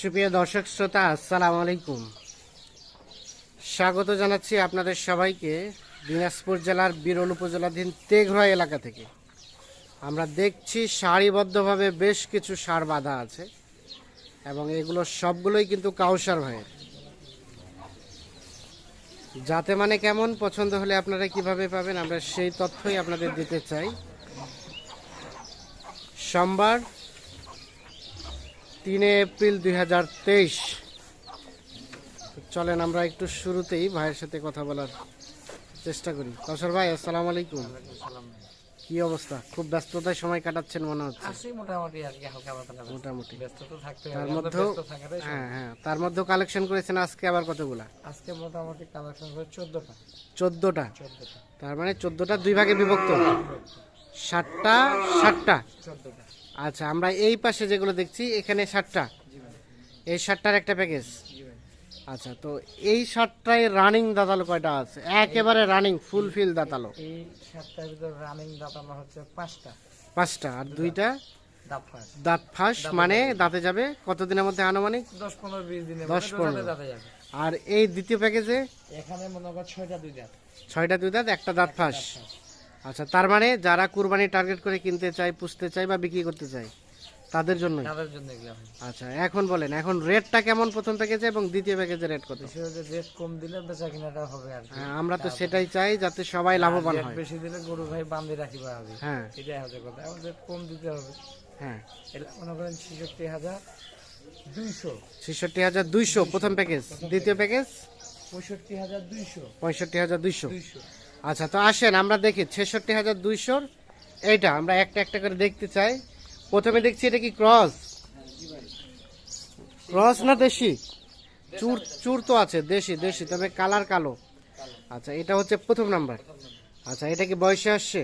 সুপ্রিয় দর্শক শ্রোতা, আসসালামু আলাইকুম। স্বাগত জানাচ্ছি আপনাদের সবাইকে দিনাজপুর জেলার বিরল উপজেলাধীন তেঘরা এলাকা থেকে। আমরা দেখছি সারিবদ্ধভাবে বেশ কিছু সার বাঁধা আছে এবং এগুলো সবগুলোই কিন্তু কাউসার ভাইয়ের। যাতে মানে কেমন পছন্দ হলে আপনারা কীভাবে পাবেন, আমরা সেই তথ্যই আপনাদের দিতে চাই। সোমবার তিনে এপ্রিল দুই হাজার তেইশ। চলেন আমরা একটু শুরুতেই ভাইয়ের সাথে কথা বলার চেষ্টা করি। কসর ভাই আসসালামু আলাইকুম। কি অবস্থা? খুব ব্যস্ততায় সময় কাটাচ্ছেন মনে হচ্ছে। মোটামুটি ব্যস্ত। তো থাকতে তার থাকাটাই হ্যাঁ হ্যাঁ তার মধ্যেও কালেকশন করেছেন আজকে আবার কতগুলা? আজকে মোটামুটি কালেকশন করে চোদ্দটা। চোদ্দোটা? চোদ্দটা। তার মানে চোদ্দোটা দুই ভাগে বিভক্ত। ষাটটা ষাটটা। চোদ্দটা। আচ্ছা আমরা এই পাশে যেগুলো দেখছি এখানে ষাটটা এই ষাটটার একটা প্যাকেজ আচ্ছা তো এই শার্টটায় রানিং দাতালো কয়টা আছে? একেবারে রানিং ফুল ফিল দাতালো। এই ভিতর রানিং দাঁতানো হচ্ছে পাঁচটা। পাঁচটা আর দুইটা? দাঁত ফাঁস। মানে দাঁতে যাবে? কতদিনের মধ্যে আনুমানিক? দশ পনেরো বিশ দিনে দশ পনেরো। দাঁতে যাবে। আর এই দ্বিতীয় প্যাকেজে এখানে মনে কর ছয়টা দুই দাঁত। ছয়টা দুই দাঁত একটা দাঁত ফাঁস। আচ্ছা তার মানে যারা কুরবানি টার্গেট করে কিনতে চায় পুষতে চায় বা বিক্রি করতে চায় তাদের জন্যই? তাদের জন্য এগুলো আচ্ছা এখন বলেন এখন রেটটা কেমন প্রথম প্যাকেজে এবং দ্বিতীয় প্যাকেজে রেট কত? বেশি হলে রেট কম দিলে বেচা কিনাটা হবে আর কি। হ্যাঁ, আমরা তো সেটাই চাই যাতে সবাই লাভবান রেট হয়। বেশি দিলে গরু ভাই বান্ধে রাখিবা হবে। হ্যাঁ। এটাই হচ্ছে কথা। এখন রেট কম দিতে হবে। হ্যাঁ। এটা মনে করেন ছেষট্টি হাজার দুইশো। ছেষট্টি হাজার দুইশো প্রথম প্যাকেজ দ্বিতীয় প্যাকেজ পঁয়ষট্টি হাজার দুইশো। পঁয়ষট্টি হাজার দুইশো। দুইশো। আচ্ছা তো আসেন, আমরা দেখি, ছেষট্টি হাজার দুইশোর এইটা, আমরা একটা একটা করে দেখতে চাই। প্রথমে দেখছি এটা কি ক্রস? ক্রস না দেশি? চুর চুর তো আছে, দেশি দেশি, তবে কালার কালো। আচ্ছা এটা হচ্ছে প্রথম নাম্বার। আচ্ছা এটা কি বয়সে আসছে?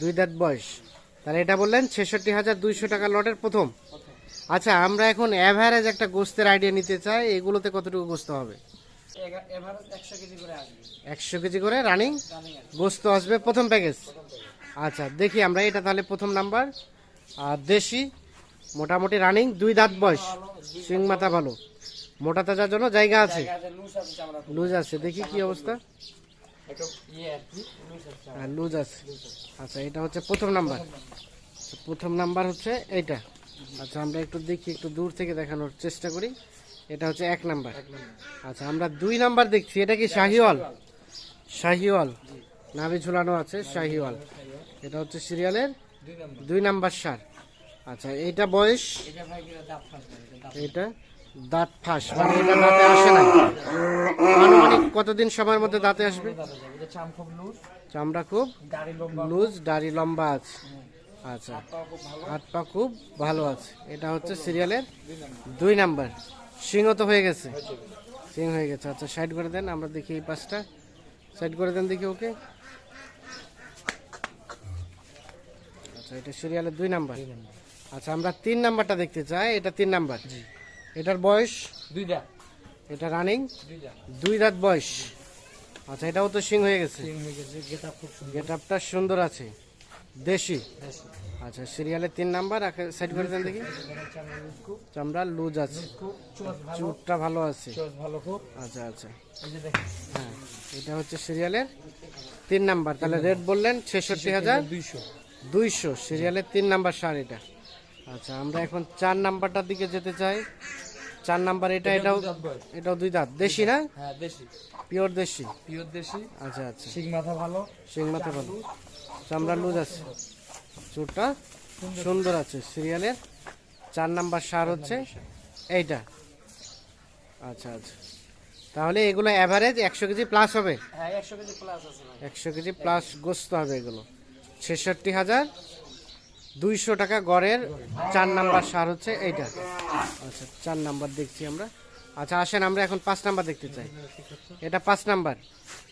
দুই দাঁত বয়স। তাহলে এটা বললেন, ছেষট্টি হাজার দুইশো টাকা লটের প্রথম। আচ্ছা আমরা এখন অ্যাভারেজ একটা গোস্তের আইডিয়া নিতে চাই, এগুলোতে কতটুকু গোস্ত হবে? একশো কেজি করে রানিং গোস্ত আসবে প্রথম প্যাকেজ আচ্ছা দেখি আমরা এটা তাহলে প্রথম নাম্বার আর দেশি মোটামুটি রানিং দুই দাঁত বয়স। সিং মাথা ভালো। মোটা তাজার জন্য জায়গা আছে। লুজ আছে দেখি কি অবস্থা। ইয়ে লুজ আছে হ্যাঁ লুজ আছে। আচ্ছা এটা হচ্ছে প্রথম নাম্বার প্রথম নাম্বার হচ্ছে এইটা। আচ্ছা আমরা একটু দেখি একটু দূর থেকে দেখানোর চেষ্টা করি। এটা হচ্ছে এক নাম্বার। আচ্ছা আমরা দুই নাম্বার দেখছি। এটা কি শাহিওয়াল? শাহিওয়াল। নাভি ঝুলানো আছে, শাহিওয়াল। এটা হচ্ছে সিরিয়ালের দুই নাম্বার সার। আচ্ছা এইটা বয়স? এটা দাঁত এটা এটা ফাঁস মানে এটা দাঁতে আসে না আনুমানিক কতদিন সময়ের মধ্যে দাঁতে আসবে? চামড়া খুব লুজ, দাড়ি লম্বা আছে। আচ্ছা হাত পা খুব ভালো আছে। এটা হচ্ছে সিরিয়ালের দুই নাম্বার। সিংহ তো হয়ে গেছে। সিং হয়ে গেছে। আচ্ছা সাইড করে দেন আমরা দেখি এই পাঁচটা সাইড করে দেন দেখি ওকে। আচ্ছা এটা সিরিয়ালের দুই নাম্বার আচ্ছা আমরা তিন নাম্বারটা দেখতে চাই। এটা তিন নাম্বার এটার বয়স? দুই দাঁত। এটা রানিং দুই দাঁত। বয়স। আচ্ছা এটাও তো সিং হয়ে গেছে। গেট আপটা সুন্দর আছে। দেশি? আচ্ছা সিরিয়ালের তিন নাম্বার সাইড করে দেন দেখি। চামড়া লুজ আছে। চুটটা ভালো আছে। আচ্ছা আচ্ছা। হ্যাঁ এটা হচ্ছে সিরিয়ালের তিন নাম্বার। তাহলে রেট বললেন ছেষট্টি হাজার দুইশো। দুইশো সিরিয়ালের তিন নাম্বার সার এটা। আচ্ছা আমরা এখন চার নাম্বারটার দিকে যেতে চাই। চার নাম্বার এটা এটাও এটাও দুই দাঁত। দেশি না? হ্যাঁ দেশি। পিওর দেশি। পিওর দেশি। আচ্ছা আচ্ছা। শিং মাথা ভালো। শিং মাথা ভালো। চামড়া লুজ আছে চুটটা সুন্দর আছে। সিরিয়ালের চার নাম্বার সার হচ্ছে এইটা। আচ্ছা আচ্ছা। তাহলে এগুলো অ্যাভারেজ একশো কেজি প্লাস হবে। হ্যাঁ একশো কেজি প্লাস গোস্ত হবে এগুলো। ছেষট্টি হাজার দুইশো টাকা গড়ের চার নাম্বার সার হচ্ছে এইটা। আচ্ছা চার নাম্বার দেখছি আমরা। আচ্ছা আসেন আমরা এখন পাঁচ নাম্বার দেখতে চাই। এটা পাঁচ নাম্বার।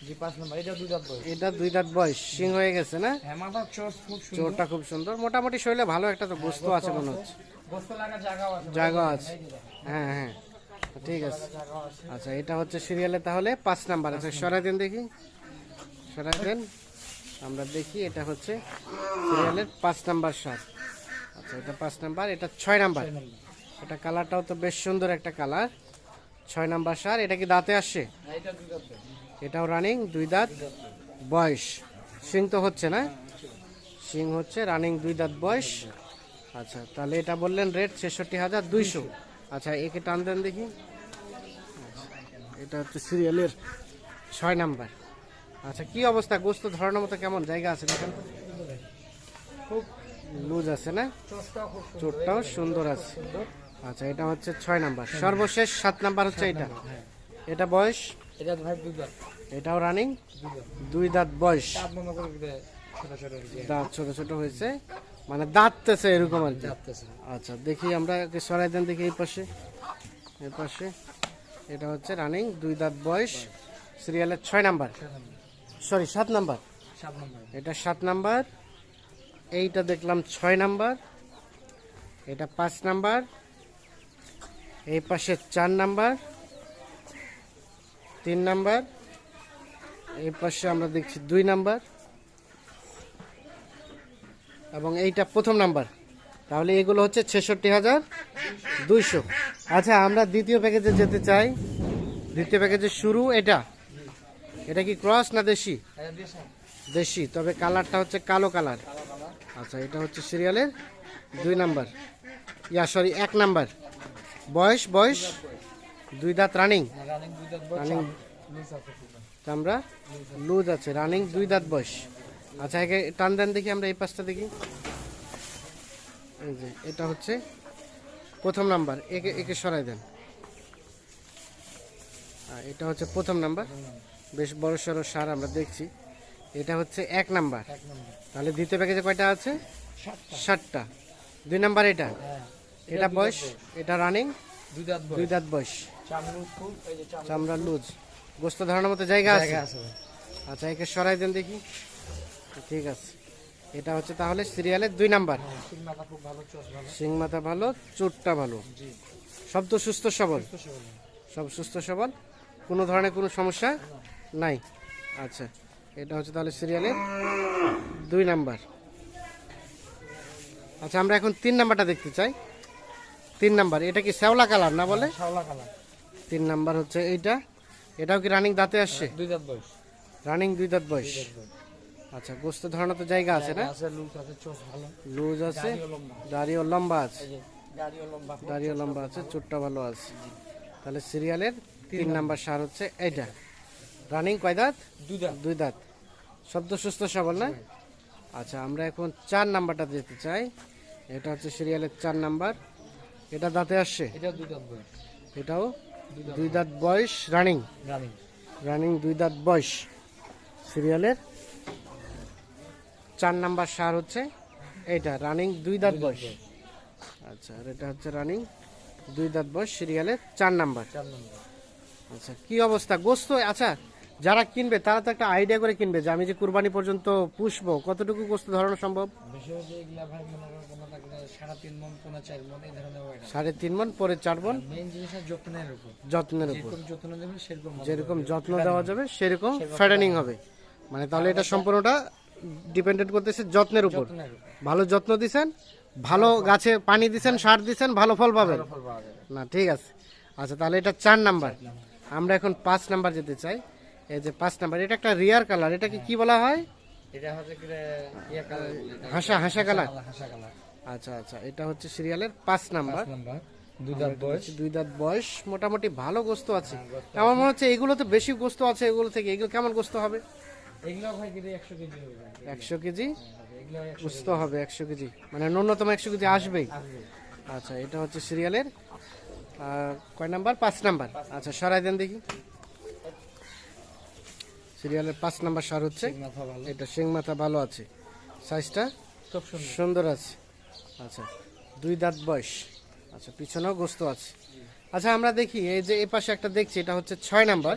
জি পাঁচ নম্বর। এটা দুই দাঁত বয়স। এটা দুই দাঁত বয়স। সিং হয়ে গেছে না? হ্যাঁ মাথা খুব সুন্দর। চোরটা খুব সুন্দর। মোটামুটি শরীরে ভালো একটা তো গোস্ত আছে মনে হচ্ছে। বস্তু লাগা আছে। জায়গা আছে। হ্যাঁ হ্যাঁ। ঠিক আছে। আচ্ছা এটা হচ্ছে সিরিয়ালে তাহলে পাঁচ নাম্বার। আচ্ছা সরাই দেন দেখি। সরাই দেন। আমরা দেখি এটা হচ্ছে সিরিয়ালের পাঁচ নাম্বার সার আচ্ছা এটা পাঁচ নাম্বার এটা ছয় নাম্বার। এটা কালারটাও তো বেশ সুন্দর একটা কালার। ছয় নাম্বার সার এটা কি দাঁতে আসছে। এটাও রানিং দুই দাঁত বয়স। সিং তো হচ্ছে না? সিং হচ্ছে রানিং দুই দাঁত বয়স। আচ্ছা তাহলে এটা বললেন রেট ছেষট্টি হাজার দুইশো। আচ্ছা একে টান দেন দেখি। এটা হচ্ছে সিরিয়ালের ছয় নাম্বার। আচ্ছা কি অবস্থা? গোস্ত ধরানোর মতো কেমন? জায়গা আছে দেখেন খুব লুজ আছে না? সুন্দর। চোটটাও সুন্দর আছে। আচ্ছা এটা হচ্ছে ছয় নাম্বার। সর্বশেষ সাত নাম্বার হচ্ছে এটা। এটা বয়স? এটা ভাই দুই দাঁত। এটাও রানিং দুই দাঁত বয়স। দাঁত ছোট ছোট হয়েছে। মানে দাঁততেছে এরকম আর কি। আচ্ছা দেখি আমরা সরাই দেন দেখি এই পাশে। এই পাশে। এটা হচ্ছে রানিং দুই দাঁত বয়স। সিরিয়ালের ছয় নাম্বার। সরি সাত নম্বর। এটা সাত নাম্বার। এইটা দেখলাম ছয় নাম্বার। এটা পাঁচ নাম্বার। এই পাশে চার নাম্বার, তিন নাম্বার, এই পাশে আমরা দেখছি দুই নাম্বার এবং এইটা প্রথম নাম্বার। তাহলে এগুলো হচ্ছে ছেষট্টি হাজার দুইশো। আচ্ছা আমরা দ্বিতীয় প্যাকেজে যেতে চাই। দ্বিতীয় প্যাকেজের শুরু এটা। এটা কি ক্রস না দেশি? দেশি, তবে কালারটা হচ্ছে কালো কালার কালো কালার। আচ্ছা এটা হচ্ছে সিরিয়ালের দুই নাম্বার। ইয়া, সরি, এক নাম্বার। বয়স বয়স? দুই দাঁত রানিং রানিং আমরা লুজ আছে রানিং দুই দাঁত বয়স। আচ্ছা একে টান দেন দেখি আমরা এই পাশটা দেখি। এই যে এটা হচ্ছে প্রথম নাম্বার একে একে সরাই দেন। আর এটা হচ্ছে প্রথম নাম্বার বেশ বড় সড়ো সার আমরা দেখছি। এটা হচ্ছে এক নাম্বার তাহলে দ্বিতীয় প্যাকেজে কয়টা আছে? সাতটা। ষাটটা দুই নাম্বার এটা? হ্যাঁ। এটা বয়স? এটা রানিং দুই দাঁত বয়স। দাঁত বয়স। চামড়া ফুল এই যে চামড়া চামড়া লুজ। গোস্ত ধরানোর মতো জায়গা আছে। আচ্ছা একে সরাই দেন দেখি। ঠিক আছে। এটা হচ্ছে তাহলে সিরিয়ালের দুই নাম্বার। হ্যাঁ সিং মাথা ভালো চোষ ভালো। সিং মাথা ভালো চোটটা ভালো। সব তো সুস্থ সবল? বলে। সব সুস্থ সবল? কোনো ধরনের কোনো সমস্যা নাই? আচ্ছা এটা হচ্ছে তাহলে সিরিয়ালের দুই নাম্বার। আচ্ছা আমরা এখন তিন নাম্বারটা দেখতে চাই। তিন নাম্বার এটা কি শ্যাওলা কালার না বলে? শাওলা কালার। তিন নাম্বার হচ্ছে এইটা। এটাও কি রানিং দাঁতে আসছে? দুই দাঁত বয়স। রানিং দুই দাঁত বয়স। আচ্ছা গোস্ত ধরানোর তো জায়গা আছে না? আছে লুজ আছে দাড়িও লম্বা। আছে? দাড়িও লম্বা আছে চুটটা ভালো আছে। তাহলে সিরিয়ালের তিন নাম্বার সার হচ্ছে এইটা। রানিং কয় দাঁত? দুই দাঁত। দুই দাঁত। শব্দ সুস্থ সবল না? আচ্ছা আমরা এখন চার নাম্বারটা দিতে চাই। এটা হচ্ছে সিরিয়ালের চার নাম্বার। এটা দাঁতে আসছে? এটা দুই দাঁত বয়স। এটাও দুই দাঁত বয়স। রানিং রানিং রানিং দুই দাঁত বয়স। সিরিয়ালের চার নাম্বার সার হচ্ছে এটা রানিং দুই দাঁত বয়স। আচ্ছা আর এটা হচ্ছে রানিং দুই দাঁত বয়স সিরিয়ালের চার নাম্বার। চার নম্বর। আচ্ছা কি অবস্থা? গোস্ত আচ্ছা যারা কিনবে তারা তো একটা আইডিয়া করে কিনবে যে আমি যে কুরবানি পর্যন্ত পুষবো কতটুকু গোস্ত ধরানো সম্ভব? সাড়ে তিন মন চার মন এই ধরনের ওয়েট সাড়ে তিন মন পরে চার মন? মেইন জিনিস যত্নের উপর। যত্নের উপর। যেরকম যত্ন দেবে সেরকম যেরকম যত্ন দেওয়া যাবে সেরকম ফ্যাটেনিং হবে। মানে তাহলে এটা সম্পূর্ণটা ডিপেন্ডেন্ট করতেছে যত্নের উপর। ভালো যত্ন দিছেন ভালো গাছে পানি দিছেন সার দিছেন ভালো ফল পাবেন। না ঠিক আছে। আচ্ছা তাহলে এটা চার নাম্বার। আমরা এখন পাঁচ নাম্বার যেতে চাই। এই যে পাঁচ নাম্বার এটা একটা রিয়ার কালার এটাকে কি বলা হয়? এটা হচ্ছে কি ইয়া কালার হাসা হাসা কালার হাসা কালার আচ্ছা আচ্ছা। এটা হচ্ছে সিরিয়ালের পাঁচ নাম্বার। দুই দাঁত বয়স। দুই দাঁত বয়স। মোটামুটি ভালো গোস্ত আছে। আমার মনে হচ্ছে এগুলো তো বেশি গোস্ত আছে এগুলো থেকে। এগুলো কেমন গোস্ত হবে? একশো কেজি গোস্ত হবে। একশো কেজি। মানে ন্যূনতম একশো কেজি আসবেই। আচ্ছা এটা হচ্ছে সিরিয়ালের কয় নাম্বার? পাঁচ নাম্বার। আচ্ছা সরাই দেন দেখি। সিরিয়ালের পাঁচ নাম্বার সার হচ্ছে এটা শিং মাথা ভালো আছে। সাইজটা খুব সুন্দর আছে। আচ্ছা দুই দাঁত বয়স। আচ্ছা পিছনেও গোস্ত আছে। আচ্ছা আমরা দেখি এই যে এই পাশে একটা দেখছি এটা হচ্ছে ছয় নাম্বার।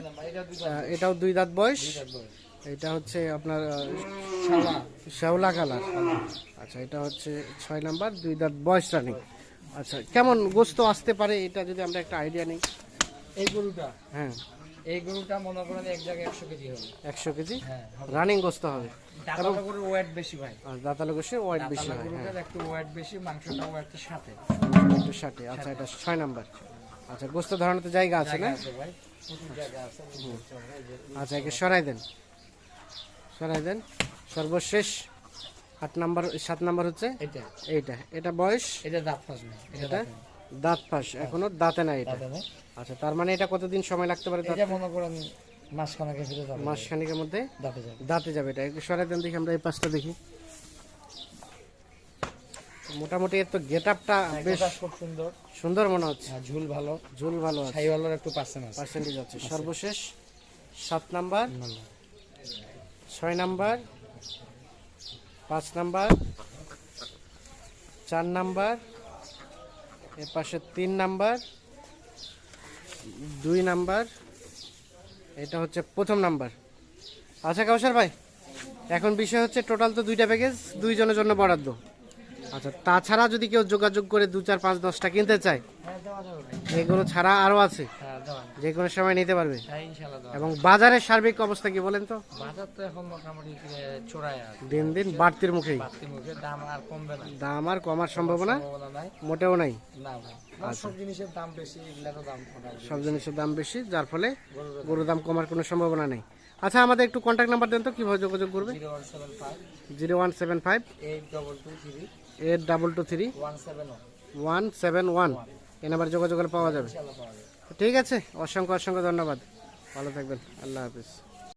এটাও দুই দাঁত বয়স। এটা হচ্ছে আপনার শ্যাওলা কালার। আচ্ছা এটা হচ্ছে ছয় নাম্বার দুই দাঁত বয়স রানিং। আচ্ছা কেমন গোস্ত আসতে পারে এটা যদি আমরা একটা আইডিয়া নিই। এই গরুটা? হ্যাঁ। এই গরুটা মনে করেন এক জায়গায় একশো কেজি হবে। একশো কেজি? হ্যাঁ রানিং গোস্ত হবে। দাঁতালা গরুর ওয়েট বেশি ভাই। দাঁতালো বেশি হয় গরুটার একটু ওয়েট বেশি সাথে। আচ্ছা এটা ছয় নাম্বার। আচ্ছা গোস্ত ধরানোর তো জায়গা আছে না আচ্ছা একে সরাই দেন। সরাই দেন। সর্বশেষ আট নাম্বার সাত নাম্বার হচ্ছে? এটা এইটা। এটা বয়স? এটা দাঁত এটা দাঁত পাশ এখনও দাঁতে নাই এটা। দাঁতে নেই। আচ্ছা তার মানে এটা কতদিন সময় লাগতে পারে দাঁত এটা মনে করেন ফিরে যাবে। মাস খানিকের মধ্যে দাঁতে যাবে। দাঁতে যাবে এটা। একটু সরাই দেন দেখি আমরা এই পাশটা দেখি। মোটামুটি এর তো গেট আপটা বেশ এটা খুব সুন্দর। সুন্দর মনে হচ্ছে। আর ঝুল ভালো। ঝুল ভালো আছে। ছাইওয়ালার একটু পার্সেন্ট আছে। পার্সেন্টেজ আছে। সর্বশেষ সাত নাম্বার। ছয় নাম্বার। পাঁচ নাম্বার। চার নাম্বার। এর পাশে তিন নাম্বার, দুই নাম্বার, এটা হচ্ছে প্রথম নাম্বার। আচ্ছা কাউসার ভাই, এখন বিষয় হচ্ছে টোটাল তো দুইটা প্যাকেজ দুইজনের জন্য বরাদ্দ। আচ্ছা তাছাড়া যদি কেউ যোগাযোগ করে দু, চার, পাঁচ, দশটা কিনতে চায়, এগুলো ছাড়া আরও আছে। যে কোনো সময় নিতে পারবে। হ্যাঁ এবং বাজারের সার্বিক অবস্থা কি বলেন তো? বাজার তো এখন মোটামুটি চোরাই দিন দিন বাড়তির মুখেই। মুখে দাম আর কমবে না। দাম আর কমার সম্ভাবনা মোটেও নাই। আর সব জিনিসের দাম বেশি এগুলারও দাম মোটামুটি সব জিনিসের দাম বেশি যার ফলে গরুর দাম। কমার কোনো সম্ভাবনা নেই। আচ্ছা আমাদের একটু কন্ট্যাক্ট নাম্বার দেন তো কীভাবে যোগাযোগ করবে? Zero one seven five. Eight double two three. One seven one. এই নাম্বার যোগাযোগ পাওয়া যাবে। ঠিক আছে অসংখ্য অসংখ্য ধন্যবাদ। ভালো থাকবেন আল্লাহ হাফিজ।